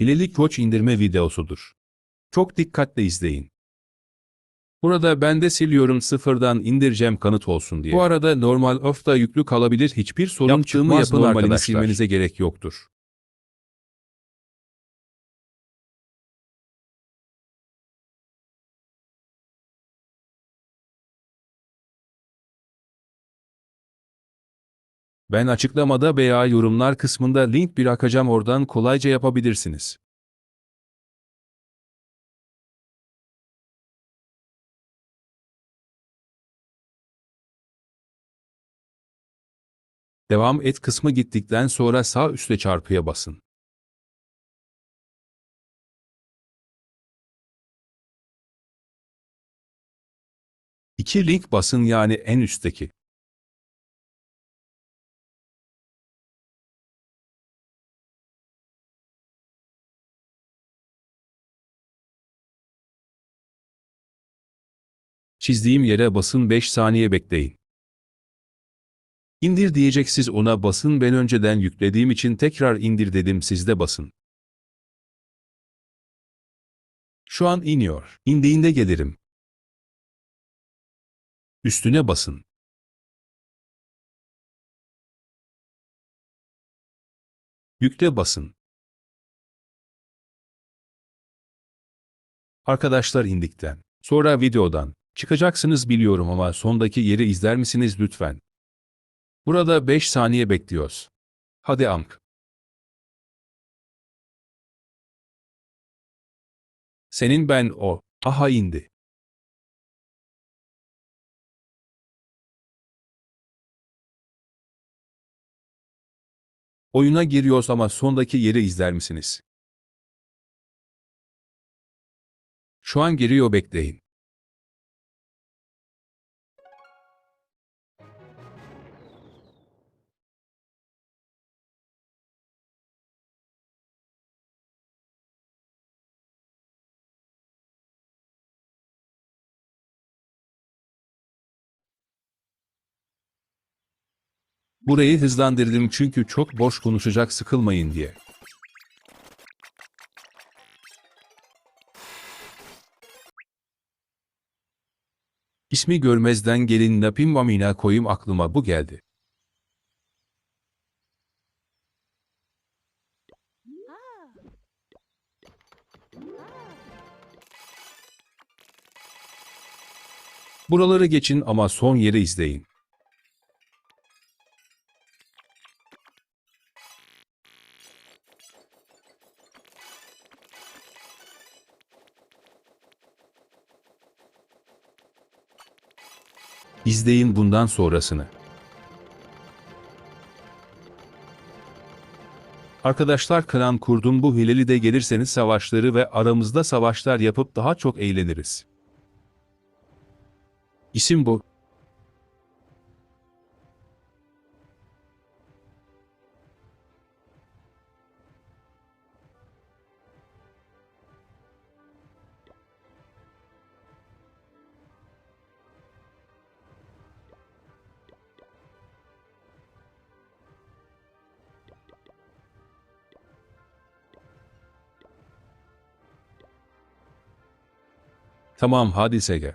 hileli koç indirme videosudur. Çok dikkatle izleyin. Burada ben de siliyorum sıfırdan indireceğim kanıt olsun diye. Bu arada normal off da yüklü kalabilir hiçbir sorun Yaptığımı çıkmaz yapın normalini arkadaşlar. silmenize gerek yoktur. Ben açıklamada veya yorumlar kısmında link bırakacağım oradan kolayca yapabilirsiniz. Devam et kısmı gittikten sonra sağ üstte çarpıya basın. İki link basın yani en üstteki. Çizdiğim yere basın 5 saniye bekleyin. İndir diyecek siz ona basın ben önceden yüklediğim için tekrar indir dedim siz de basın. Şu an iniyor. İndiğinde gelirim. Üstüne basın. Yükle basın. Arkadaşlar indikten. Sonra videodan. Çıkacaksınız biliyorum ama sondaki yeri izler misiniz lütfen? Burada 5 saniye bekliyoruz. Hadi amk. Senin ben o. Aha indi. Oyuna giriyoruz ama sondaki yeri izler misiniz? Şu an giriyor bekleyin. Burayı hızlandırdım çünkü çok boş konuşacak sıkılmayın diye. İsmi görmezden gelin napim vamina koyum aklıma bu geldi. Buraları geçin ama son yeri izleyin. İzleyin bundan sonrasını. Arkadaşlar klan kurdum bu hileli de gelirseniz savaşları ve aramızda savaşlar yapıp daha çok eğleniriz. İsim bu. Tamam hadi Sege.